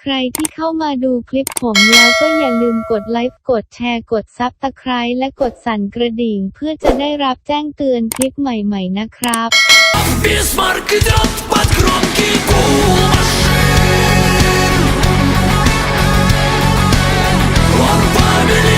ใครที่เข้ามาดูคลิปผมแล้วก็อย่าลืมกดไลค์กดแชร์กดซับตะไคร้และกดสั่นกระดิ่ง เพื่อจะได้รับแจ้งเตือนคลิปใหม่ๆนะครับ Бисмарк идет под громкий гул машин Он повелитель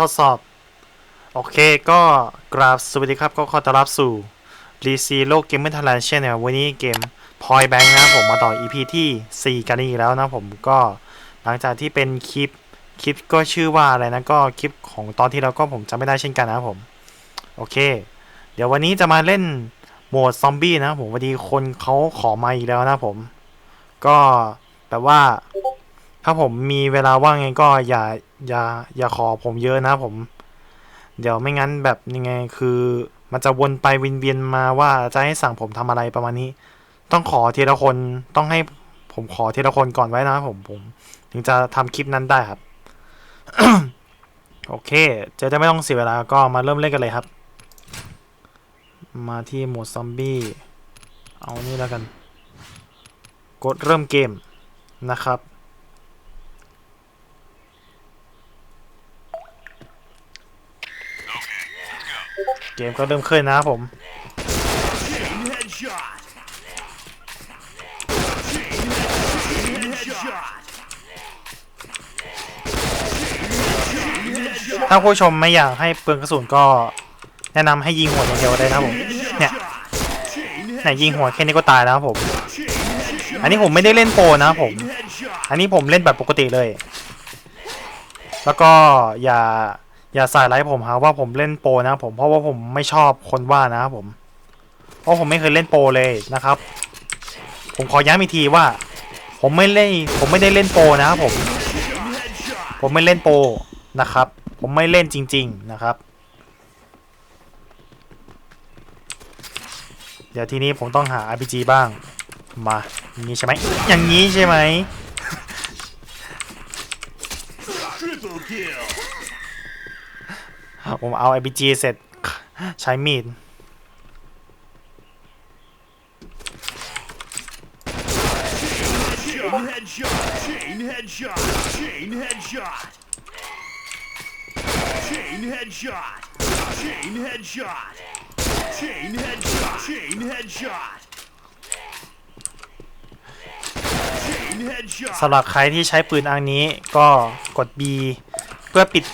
ทดสอบ โอเคก็กราบสวัสดีครับ ก็ขอต้อนรับสู่รีซีโลกเกมเมอร์ไทยแลนด์เช่นเนี่ยวันนี้เกมพอยแบงค์นะผมมาต่อ EP ที่ 4 กันอีกแล้วนะผมก็หลังจากที่เป็นคลิปคลิปก็ชื่อว่าอะไรนะก็คลิปของตอนที่แล้วก็ผมจำไม่ได้เช่นกันนะผม โอเค เดี๋ยววันนี้จะมาเล่นโหมดซอมบี้นะผมวันนี้คนเขาขอมาอีกแล้วนะผม ก็แบบว่าถ้าผมมีเวลาว่างไงก็อย่า อย่าอย่าขอผมเยอะนะผม เดี๋ยวไม่งั้นแบบยังไงคือ มันจะวนไปวินเวียนมาว่าจะให้สั่งผมทำอะไรประมาณนี้ ต้องขอทีละคนต้องให้ผมขอทีละคนก่อนไว้นะผมผม ถึงจะทำคลิปนั้นได้ครับ โอเค จะได้ไม่ต้องเสียเวลาก็มาเริ่มเล่นกันเลยครับ มาที่โหมดซอมบี้เอานี่แล้วกัน กดเริ่มเกมนะครับ เกมก็เริ่มขึ้นะครับผม ถ้าผู้ชมไม่อยากให้เปลืองกระสุนก็แนะนำให้ยิงหัวอย่างเดียวได้นะครับผม เนี่ยไหนยิงหัวแค่นี้ก็ตายแล้วครับผม อันนี้ผมไม่ได้เล่นโปรนะครับผม อันนี้ผมเล่นแบบปกติเลย แล้วก็อย่า อย่าใส่ไลฟ์ผมหาว่าผมเล่นโปนะผมเพราะว่าผมไม่ชอบคนว่านะครับผม เพราะผมไม่เคยเล่นโปเลยนะครับ ผมขอย้ำอีกทีว่า ผมไม่เล่นผมไม่ได้เล่นโปนะครับผม ผมไม่เล่นโปนะครับ ผมไม่เล่นจริง ๆนะครับ เดี๋ยวทีนี้ผมต้องหา RPG บ้างมาอย่างนี้ใช่ไหมอย่างนี้ใช่ไหม Triple kill ผมเอา RPG เสร็จใช้มีด Chain headshot, chain headshot, chain headshot. Chain headshot, chain headshot. Chain headshot, chain headshot. สำหรับใครที่ใช้ปืนอันนี้ก็กด B เพื่อปิด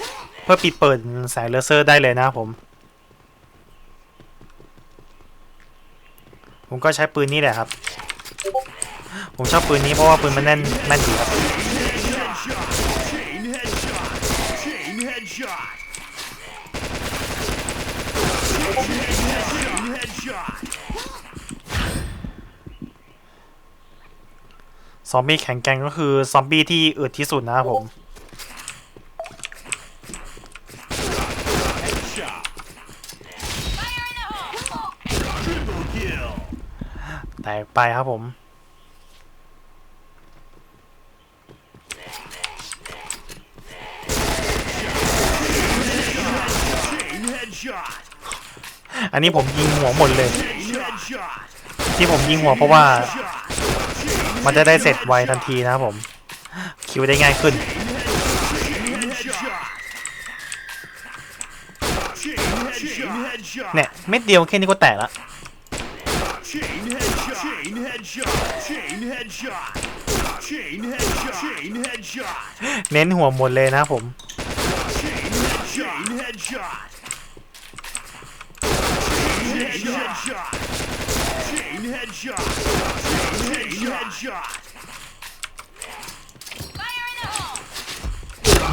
พื่อปิดเปิดแสงเลเซอร์ได้เลยนะผม ผมก็ใช้ปืนนี้แหละครับ ผมชอบปืนนี้เพราะว่าปืนมันแน่นแม่นดีครับซอมบี้แข็งแกร่งก็คือซอมบี้ที่อึดที่สุดนะครับผม Headshot Triple kill แตก ไปครับผม อันนี้ผมยิงหัวหมดเลย ที่ผมยิงหัวเพราะว่า มันจะได้เสร็จไวทันทีนะครับผม คิวได้ง่ายขึ้นเนี่ยเม็ดเดียวแค่นี้ก็แตกละ Chain headshot Chain headshot Chain headshot Chain headshot Chain headshot เน้นหัวหมดเลยนะครับผม Chain headshot Chain headshot Chain headshot Chain headshot Chain headshot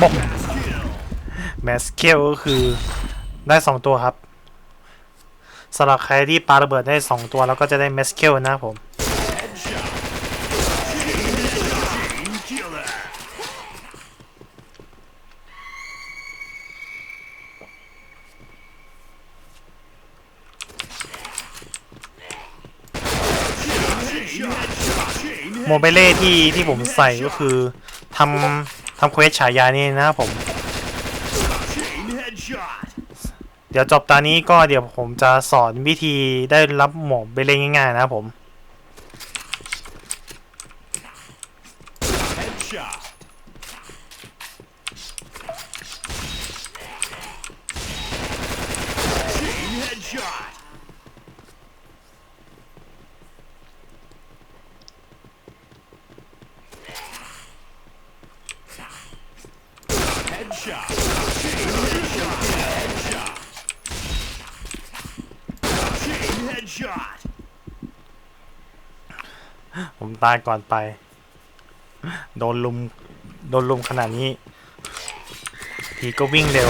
บอก Kill แมสเคลก็คือได้สองตัวครับสำหรับใครที่ปาระเบิดได้สองตัวแล้วก็จะได้แมสเคลนะครับผม Headshot Chain killer โมเบเล่ที่ที่ผมใส่ก็คือทำทำเควสฉายานี่นะครับผม เดี๋ยวจบตอนนี้ก็เดี๋ยวผมจะสอนวิธีได้รับหมวกเบเล่ง่ายๆนะครับผม Headshot. Chain headshot. Headshot. Chain headshot. Headshot. Chain headshot. ผมตายก่อนไป โดนลุม โดนลุมขนาดนี้ ทีก็วิ่งเร็ว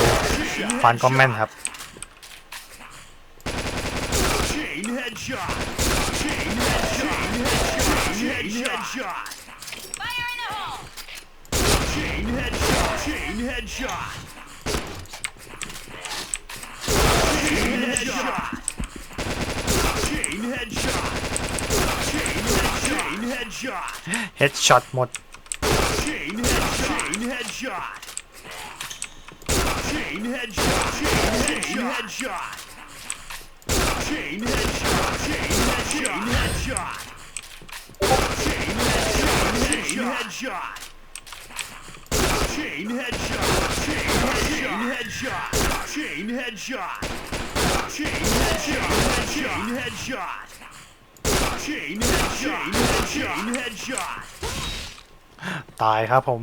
ฟันก็แม่นครับ Headshot mod. Chain headshot. Chain headshot. Chain headshot. Chain headshot. Chain headshot. Chain headshot. Chain headshot. Chain headshot. Chain headshot. Chain headshot. Chain headshot. Chain headshot. Chain headshot. ตายครับผม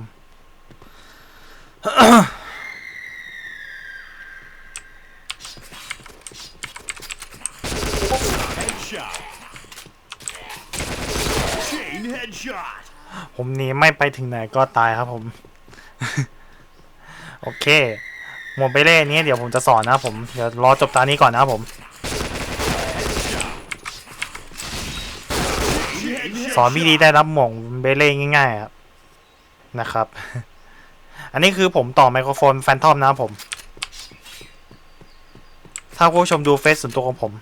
ผมหนีไม่ไปถึงไหนก็ตายครับผม โอเค หมวกเบเล่นี้เดี๋ยวผมจะสอนนะผม เดี๋ยวรอจบตานี้ก่อนนะผม สอนวิธีได้รับหมวกเบเล่ง่ายๆครับนะครับ อันนี้คือผมต่อไมโครโฟนแฟนทอมนะผม ถ้าผู้ชมดูเฟซส่วนตัวของผม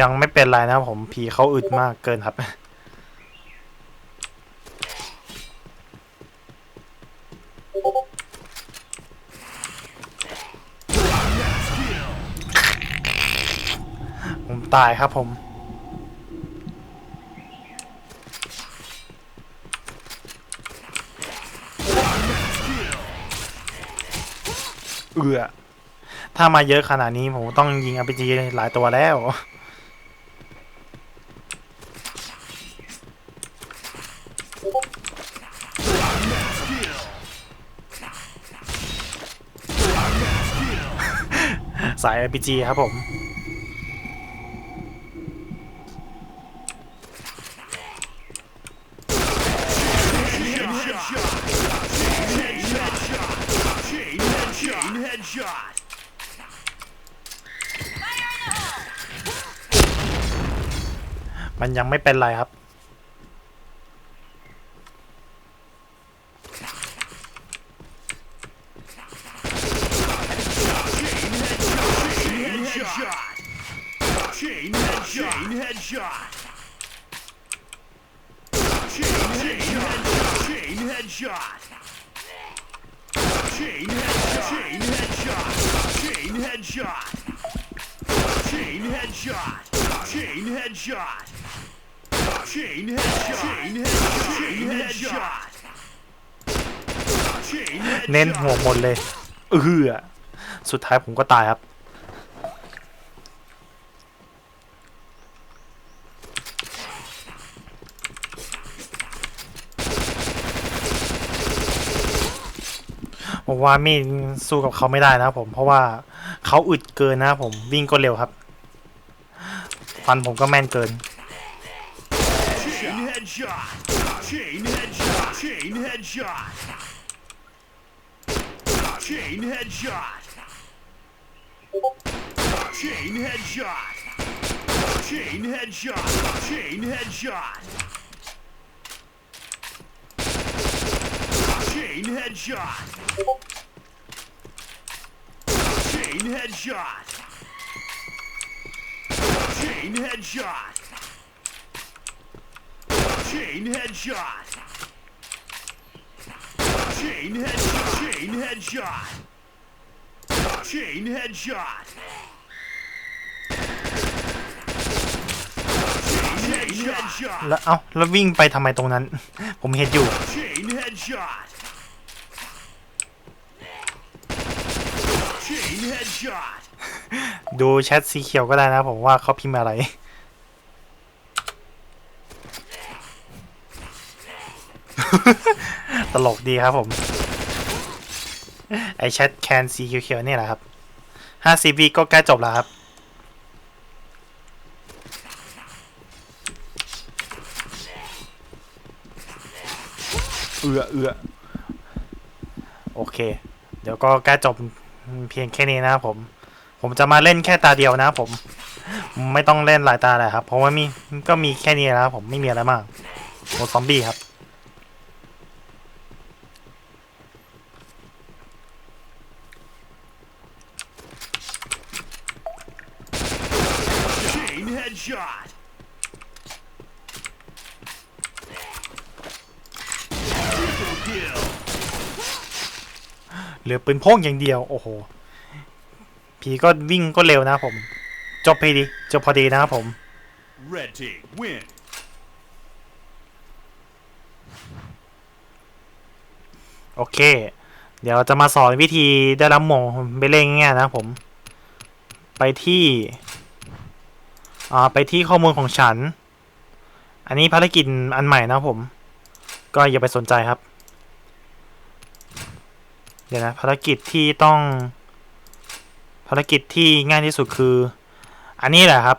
ยังไม่เป็นไรนะผม ผีเขาอึดมากเกินครับ ผม ตายครับผม เอือถ้ามาเยอะขนาดนี้ผมต้องยิง RPG หลายตัวแล้วสาย RPG ครับผม Chain headshot. Chain headshot. Fire in the hole! มันยังไม่เป็นไรครับ Chain headshot. Chain headshot. Chain headshot. Chain headshot. Chain headshot. Chain headshot. Chain headshot. Chain headshot. Chain headshot. Chain headshot. Chain headshot. Chain headshot. เน้นหัวหมดเลยเอือสุดท้ายผมก็ตายครับ ผมว่ามีดสู้กับเขาไม่ได้นะครับผมเพราะว่าเขาอึดเกินนะครับผมวิ่งก็เร็วครับ ฟันผมก็แม่นเกิน Chain headshot. Chain headshot. Chain headshot. Chain headshot. Chain headshot. Chain headshot. Chain headshot. Chain headshot. Chain headshot. Chain headshot. Chain headshot. Chain headshot. Chain headshot. Chain headshot. Chain headshot. แล้วเอ้าแล้ววิ่งไปทำไมตรงนั้น ผมเห็นอยู่ Chain headshot. Chain headshot. ดูแชทสีเขียวก็ได้นะ ผมว่าเขาพิมพ์อะไร ตลกดีครับผม ไอแชทแคนสีเขียวๆเนี่ยแหละครับห้าสิบวิก็ใกล้จบแล้วครับ เอือเอือโอเค เดี๋ยวก็ใกล้จบเพียงแค่นี้นะครับผม ผมจะมาเล่นแค่ตาเดียวนะครับผม ไม่ต้องเล่นหลายตาเลยครับ เพราะว่ามีก็มีแค่นี้นะครับผมไม่มีอะไรมากโหซอมบี้ครับ Chain headshot. Triple kill. เหลือปืนโพกอย่างเดียว โอ้โห ผีก็วิ่งก็เร็วนะครับผม จบพอดี จบพอดีนะครับผม Red team win. โอเค เดี๋ยวจะมาสอนวิธีได้รับหมงไปเล่นง่ายๆนะครับผม ไปที่ อ่า ไปที่ข้อมูลของฉัน อันนี้ภารกิจอันใหม่นะครับผม ก็อย่าไปสนใจครับ เดี๋ยวนะภารกิจที่ต้องภารกิจที่ง่ายที่สุดคือ อันนี้แหละครับ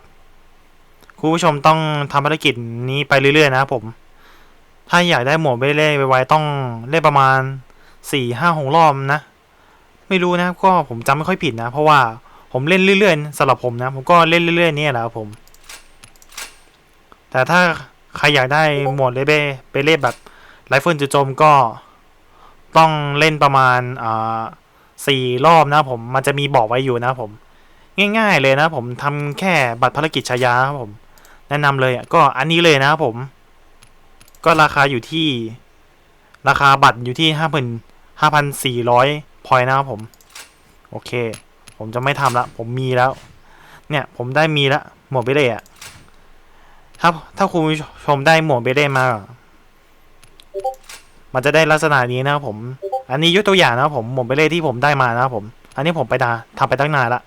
คุณผู้ชมต้องทำภารกิจนี้ไปเรื่อยๆ นะครับผม ถ้าอยากได้หมวดไปเล่ไวๆต้องเล่นประมาณสี่ห้าหกรอบนะ ไม่รู้นะก็ผมจำไม่ค่อยผิดนะ เพราะว่าผมเล่นเรื่อยๆสำหรับผมนะ ผมก็เล่นเรื่อยๆนี่แหละครับผม แต่ถ้าใครอยากได้หมวดเลเบ้ไปเล่นแบบไรเฟิลจุดโจมก็ ต้องเล่นประมาณอ่าสี่รอบนะผมมันจะมีบอกไว้อยู่นะผม ง่าย ๆ เลยนะผมทำแค่บัตรภารกิจชายาครับผม แนะนำเลยอะก็อันนี้เลยนะครับผม ก็ราคาอยู่ที่ ราคาบัตรอยู่ที่ห้าพันห้าพันสี่ร้อยพอยนะครับผม โอเค ผมจะไม่ทำละ ผมมีแล้ว เนี่ยผมได้มีละหมวดเบเล่อะถ้าถ้าคุณผู้ชมได้หมวดเบเล่มา มันจะได้ลักษณะนี้นะครับผม อันนี้ยกตัวอย่างนะครับผมหมวดเบเล่ที่ผมได้มานะครับผม อันนี้ผมไปดาทำไปตั้งนานละ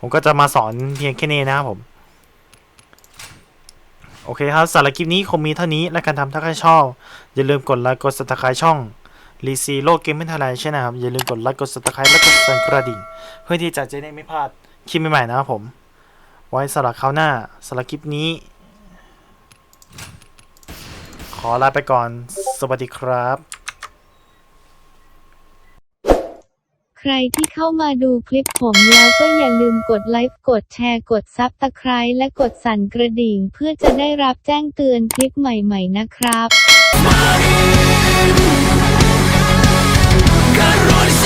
ผมก็จะมาสอนเพียงแค่นี้นะครับผม โอเคครับสำหรับคลิปนี้คงมีเท่านี้และการทำถ้าใครชอบ อย่าลืมกดไลค์กด subscribe ช่องรีซีโลกเกมเมนไทยแลนด์ใช่นะครับ อย่าลืมกดไลค์กด subscribe และกดสั่นกระดิ่ง เพื่อที่จะจะได้ไม่พลาดคลิปใหม่ๆนะครับผม ไว้สำหรับคราวหน้าสำหรับคลิปนี้ ขอลาไปก่อน สวัสดีครับ ใครที่เข้ามาดูคลิปผมแล้วก็อย่าลืมกดไลค์กดแชร์กดซับตะไคร้และกดสั่นกระดิ่ง เพื่อจะได้รับแจ้งเตือนคลิปใหม่ๆนะครับ Король